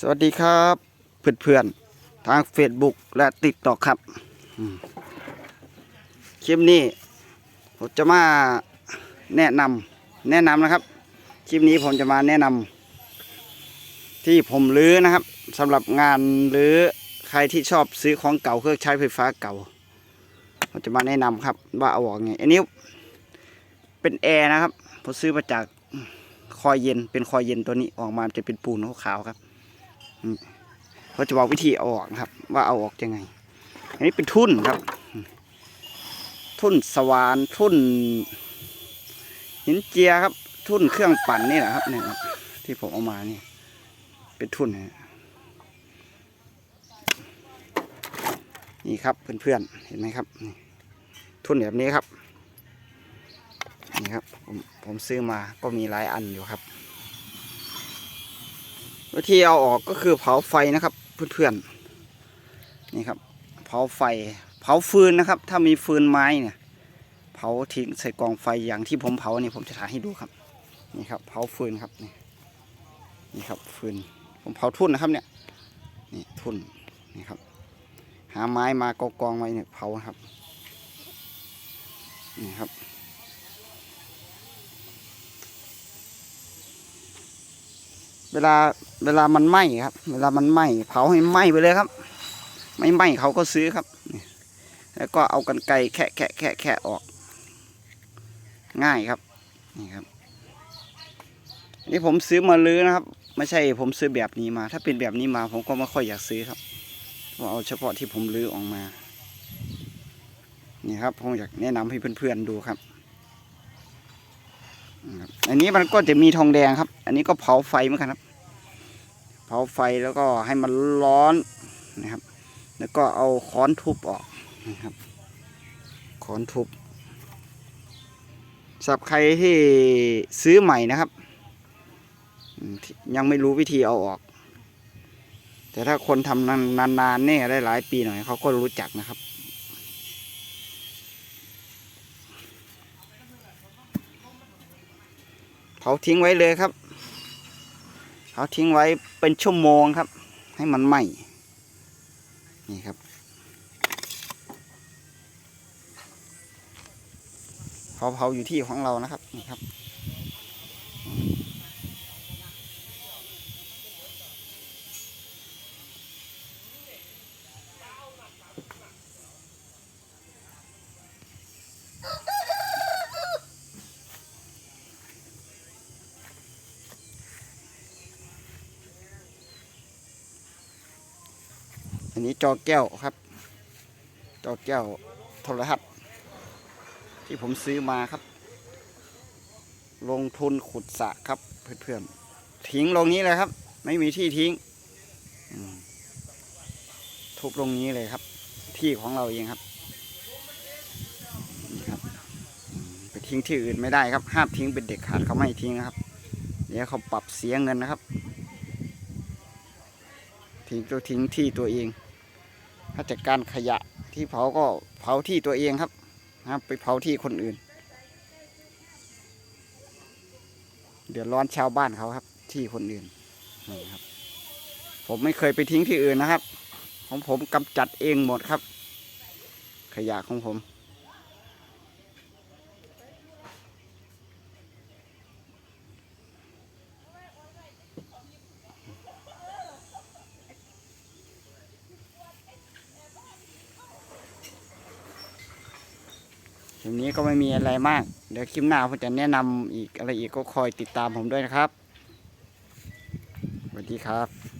สวัสดีครับเพื่อนๆทาง Facebook และติดต่อครับคลิปนี้ผมจะมาแนะนำแนะนำนะครับ คลิปนี้ผมจะมาแนะนำที่ผมรื้อนะครับสำหรับงานหรือใครที่ชอบซื้อของเก่าเครื่องใช้ไฟฟ้าเก่าผมจะมาแนะนำครับ ว่าเอาออกไงอันนี้เป็นแอร์นะครับผมซื้อมาจากคอยเย็นเป็นคอยเย็นตัวนี้ออกมาจะเป็นปูนขาวๆครับ เขาจะบอกวิธีเอาออกครับ ว่าเอาออกยังไง อันนี้เป็นทุ่นครับ ทุ่นสวานทุ่นหินเจียครับ ทุ่นเครื่องปั่นนี่แหละครับเนี่ยครับที่ผมเอามานี่เป็นทุ่นนี่ครับเพื่อนๆเห็นไหมครับทุ่นแบบนี้ครับนี่ครับผมผมซื้อมาก็มีหลายอันอยู่ครับ วิธีเอาออกก็คือเผาไฟนะครับเพื่อนๆนี่ครับ เผาไฟ เผาฟืนนะครับ ถ้ามีฟืนไม้เนี่ย เผาทิ้งใส่กองไฟอย่างที่ผมเผานี่ผมจะถ่ายให้ดูครับ นี่ครับ เผาฟืนครับนี่นี่ครับฟืนผมเผาทุ่นนะครับเนี่ยนี่ทุ่นนี่ครับ หาไม้มากองกองไว้เนี่ยเผาครับนี่ครับ เวลาเวลามันไหม้ครับ เวลามันไหม้เผาให้ไหม้ไปเลยครับ ไม่ไหม้เขาก็ซื้อครับ แล้วก็เอากันไกรแคะแคะแคะแคะออก ง่ายครับนี่ครับนนี่ผมซื้อมาลื้อนะครับ ไม่ใช่ผมซื้อแบบนี้มา ถ้าเป็นแบบนี้มา ผมก็ไม่ค่อยอยากซื้อครับผมเอาเฉพาะที่ผมลื้อออกมา นี่ครับผมอยากแนะนำให้เพื่อนๆดูครับ อันนี้มันก็จะมีทองแดงครับ อันนี้ก็เผาไฟเหมือนกันครับ เผาไฟแล้วก็ให้มันร้อนนะครับ แล้วก็เอาค้อนทุบออกนะครับค้อนทุบสำหรับใครที่ซื้อใหม่นะครับ ยังไม่รู้วิธีเอาออก แต่ถ้าคนทำนานๆเนี่ยได้หลายปีหน่อยเขาก็รู้จักนะครับ ผาทิ้งไว้เลยครับ เผาทิ้งไว้เป็นชั่วโมงครับ ให้มันไหม้นี่ครับ เผาเผาอยู่ที่ของเรานะครับนี่ครับ อันนี้จอแก้วครับ จอแก้วโทรทัศน์ที่ผมซื้อมาครับ ลงทุนขุดสระครับเพื่อนๆทิ้งลงนี้เลยครับ ไม่มีที่ทิ้งทุบลงนี้เลยครับ ที่ของเราเองครับครับ ไปทิ้งที่อื่นไม่ได้ครับห้ามทิ้งเป็นเด็กขาดเขาไม่ทิ้งนะครับเดี๋ยวเขาปรับเสียเงินนะครับ ทิ้งตัวทิ้งที่ตัวเอง ถ้าจัดการขยะที่เผาก็เผาที่ตัวเองครับนะครับไปเผาที่คนอื่น เดือดร้อนชาวบ้านเขาครับ ที่คนอื่นนี่ครับ ผมไม่เคยไปทิ้งที่อื่นนะครับ ของผมกำจัดเองหมดครับ ขยะของผม ทีนี้ก็ไม่มีอะไรมาก เดี๋ยวคลิปหน้าผมจะแนะนำอีกอะไรอีกก็คอยติดตามผมด้วยนะครับสวัสดีครับ